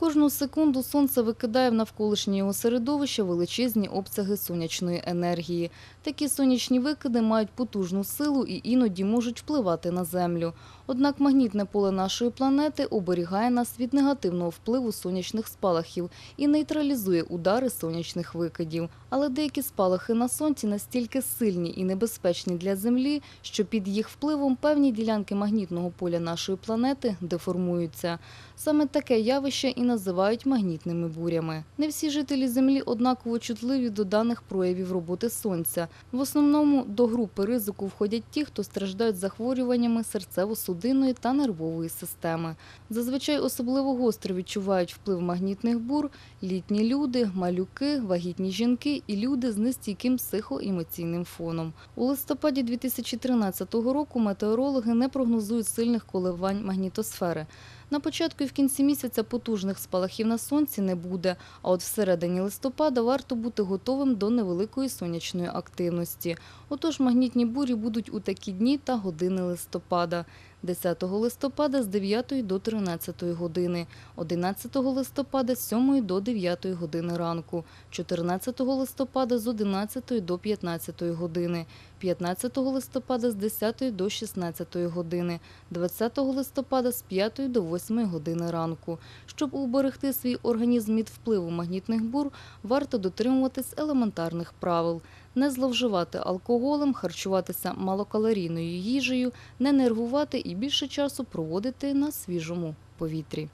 Кожну секунду сонце викидає в навколишнє його середовище величезні обсяги сонячної енергії. Такі сонячні викиди мають потужну силу і іноді можуть впливати на Землю. Однак магнітне поле нашої планети оберігає нас від негативного впливу сонячних спалахів і нейтралізує удари сонячних викидів. Але деякі спалахи на сонці настільки сильні і небезпечні для Землі, що під їх впливом певні ділянки магнітного поля нашої планети деформуються. Саме таке явище і називають магнітними бурями. Не всі жителі Землі однаково чутливі до даних проявів роботи сонця. В основному до групи ризику входять ті, хто страждають захворюваннями серцево-судинної та нервової системи. Зазвичай особливо гостро відчувають вплив магнітних бур літні люди, малюки, вагітні жінки і люди з нестійким психоемоційним фоном. У листопаді 2013 року метеорологи не прогнозують сильних коливань магнітосфери. На початку і в кінці місяця потужних спалахів на сонці не буде, а от всередині листопада варто бути готовим до невеликої сонячної активності. Отож магнітні бурі будуть у такі дні та години листопада. 10 листопада з 9 до 13 години, 11 листопада з 7 до 9 години ранку, 14 листопада з 11 до 15 години, 15 листопада з 10 до 16 години, 20 листопада з 5 до 8 години ранку. Щоб уберегти свій організм від впливу магнітних бур, варто дотримуватись елементарних правил. Не зловживати алкоголем, харчуватися малокалорійною їжею, не нервувати і більше часу проводити на свіжому повітрі.